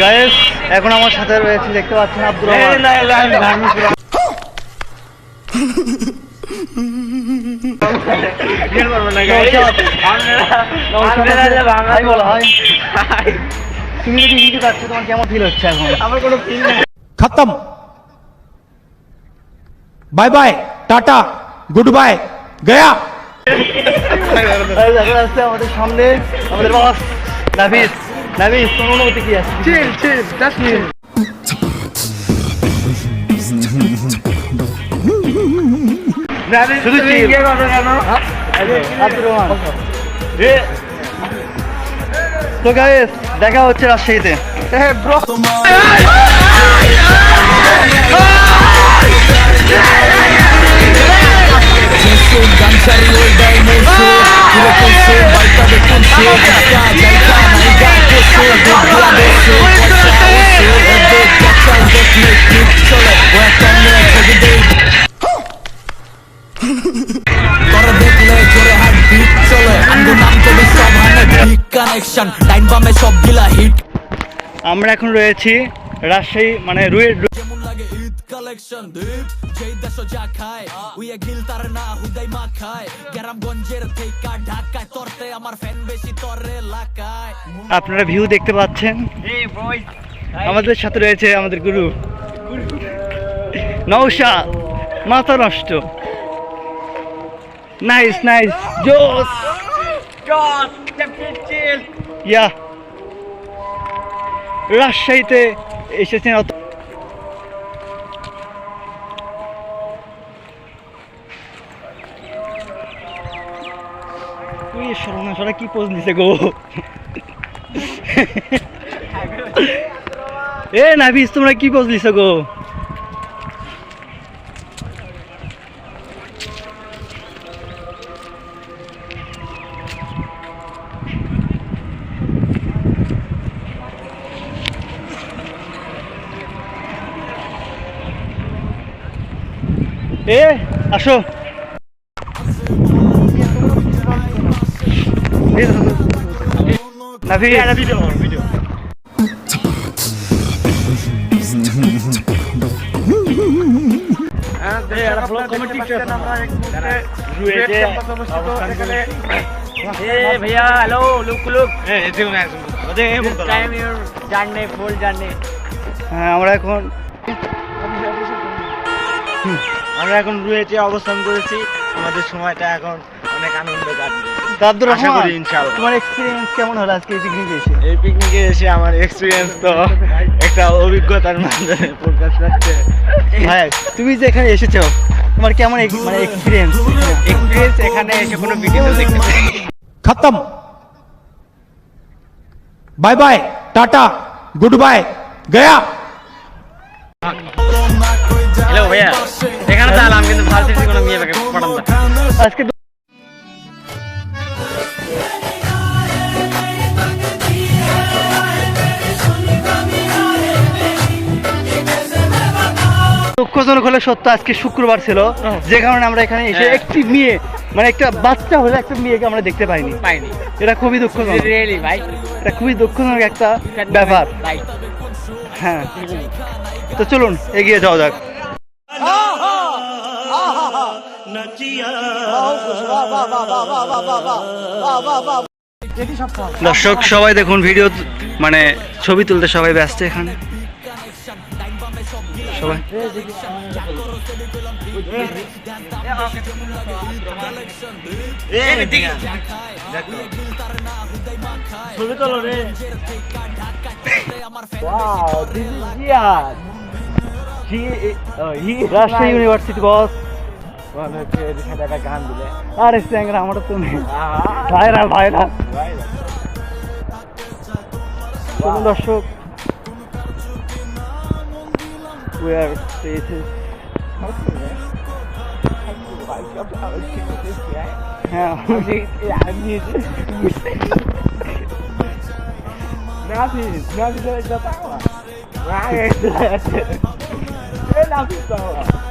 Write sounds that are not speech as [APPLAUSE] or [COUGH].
Guys এখন আমার সাথে রয়েছে দেখতে পাচ্ছেন আব্দুল তুমি যদি কেমন ফিল হচ্ছে খতম। Bye bye tata good bye Gaya আমাদের সামনে আমাদের বাস তোমার অনুভূতি কি আছে চিল চিল জাস্ট চিল শুধু চিল আব্দুর রহমান তো গাইস দেখা হচ্ছে রাজশাহীতে তোর বিগ আমরা এখন রয়েছি রাজশাহী মানে রুয়ে যেমন লাগে ঈদ কালেকশন দীপ যেই দেশ যা খায় উইয়া গিল তার না হুদাই মা খায় গ্রামগঞ্জের থেকে ঢাকায় তরতে আমার ফ্যান বেশি তরে এলাকায় আপনারা ভিউ দেখতে পাচ্ছেন? আমাদের সাথে রয়েছে আমাদের গুরু। [LAUGHS] নৌশা মাথা নষ্ট। নাইস নাইস জোস ইয়া রাজশাহীতে এসেছেন অত কি পোজ দিছে গো? এ নাভিস তোমরা কি পোজ দিছো গো? এ আসো। নাভি भैया hello look look time your जानने फुल जानने হ্যাঁ আমরা এখন আমরা এখন রুয়েছে অবস্থান করেছি আমাদের সময়টা এখন অনেক আনন্দ কাটবে আশা করি ইনশাআল্লাহ। তোমার এক্সপেরিয়েন্স কেমন হলো আজকে এই পিকনিকে এসে? এই পিকনিকে এসে আমার এক্সপেরিয়েন্স তো একটা অভিজ্ঞতার প্রকাশ ভাই তুমি যে এখানে এসেছ তোমার কেমন মানে এক্সপেরিয়েন্স এক্সপেরিয়েন্স এখানে এসে কোনো ভিডিও দেখতে খতম। Bye bye tata good bye Gaya hello ভাইয়া। এখানে কিন্তু কোনো আজকে দুঃখজনক হলে সত্য আজকে শুক্রবার ছিল। যে কারণে আমরা এখানে এসে হ্যাঁ। একটি মেয়ে মানে একটা বাচ্চা হলে একটা মেয়েকে আমরা দেখতে পাইনি। পাইনি। এটা খুবই দুঃখজনক। রিয়েলি ভাই। এটা খুবই দুঃখজনক একটা ব্যাপার। হ্যাঁ। তো চলুন এগিয়ে যাওয়া যাক। দর্শক সবাই দেখুন ভিডিও মানে ছবি তুলতে সবাই ব্যস্ত এখানে। সবাই। ছবি তোলো রে। রাজশাহী ইউনিভার্সিটি বস মনে হচ্ছে এর সাথে একটা গান দিলে আরে স্যাংরা আমার তো নেই ভাইরাল ভাইরাল দর্শক। we are creators. I'm not going to do this yet. Yeah. I'm not going to do this yet. Nothing. Nothing is going to do this.